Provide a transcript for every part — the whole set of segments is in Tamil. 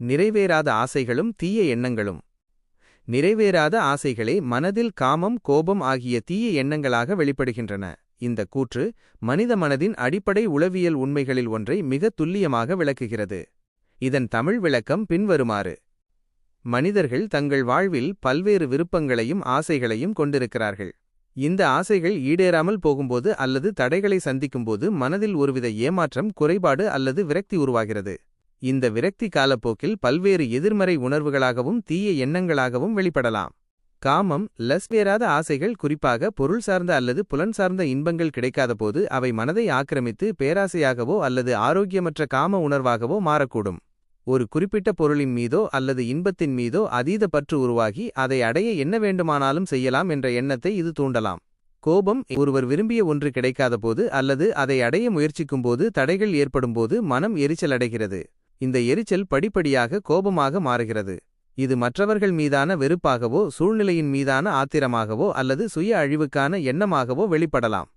நிறைவேறாத ஆசைகளும் தீய எண்ணங்களும். நிறைவேறாத ஆசைகளே மனதில் காமம் கோபம் ஆகிய தீய எண்ணங்களாக வெளிப்படுகின்றன. இந்த கூற்று மனித மனதின் அடிப்படை உளவியல் உண்மைகளில் ஒன்றை மிக துல்லியமாக விளக்குகிறது. இதன் தமிழ் விளக்கம் பின்வருமாறு. மனிதர்கள் தங்கள் வாழ்வில் பல்வேறு விருப்பங்களையும் ஆசைகளையும் கொண்டிருக்கிறார்கள். இந்த ஆசைகள் ஈடேறாமல் போகும்போது அல்லது தடைகளை சந்திக்கும்போது மனதில் ஒருவித ஏமாற்றம் குறைபாடு அல்லது விரக்தி உருவாகிறது. இந்த விரக்தி காலப்போக்கில் பல்வேறு எதிர்மறை உணர்வுகளாகவும் தீய எண்ணங்களாகவும் வெளிப்படலாம். காமம் லஸ்வேறாத ஆசைகள் குறிப்பாக பொருள் சார்ந்த அல்லது புலன் சார்ந்த இன்பங்கள் கிடைக்காதபோது அவை மனதை ஆக்கிரமித்து பேராசையாகவோ அல்லது ஆரோக்கியமற்ற காம உணர்வாகவோ மாறக்கூடும். ஒரு குறிப்பிட்ட பொருளின் மீதோ அல்லது இன்பத்தின் மீதோ அதீத பற்று உருவாகி அதை அடைய என்ன வேண்டுமானாலும் செய்யலாம் என்ற எண்ணத்தை இது தூண்டலாம். கோபம் ஒருவர் விரும்பிய ஒன்று கிடைக்காதபோது அல்லது அதை அடைய முயற்சிக்கும்போது தடைகள் ஏற்படும்போது மனம் எரிச்சலடைகிறது. இந்த எரிச்சல் படிப்படியாக கோபமாக மாறுகிறது. இது மற்றவர்கள் மீதான வெறுப்பாகவோ சூழ்நிலையின் மீதான ஆத்திரமாகவோ அல்லது சுய அழிவுக்கான எண்ணமாகவோ வெளிப்படலாம்.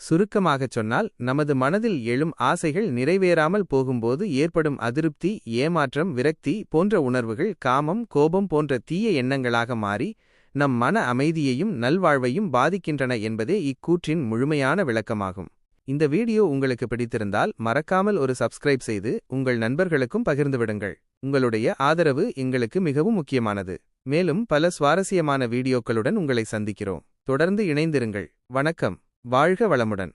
சுருக்கமாகச் சொன்னால் நமது மனதில் எழும் ஆசைகள் நிறைவேறாமல் போகும்போது ஏற்படும் அதிருப்தி ஏமாற்றம் விரக்தி போன்ற உணர்வுகள் காமம் கோபம் போன்ற தீய எண்ணங்களாக மாறி நம் மன அமைதியையும் நல்வாழ்வையும் பாதிக்கின்றன என்பதே இக்கூற்றின் முழுமையான விளக்கமாகும். இந்த வீடியோ உங்களுக்கு பிடித்திருந்தால் மறக்காமல் ஒரு சப்ஸ்கிரைப் செய்து உங்கள் நண்பர்களுக்கும் பகிர்ந்துவிடுங்கள். உங்களுடைய ஆதரவு எங்களுக்கு மிகவும் முக்கியமானது. மேலும் பல சுவாரஸ்யமான வீடியோக்களுடன் உங்களை சந்திக்கிறோம். தொடர்ந்து இணைந்திருங்கள். வணக்கம். வாழ்க வளமுடன்.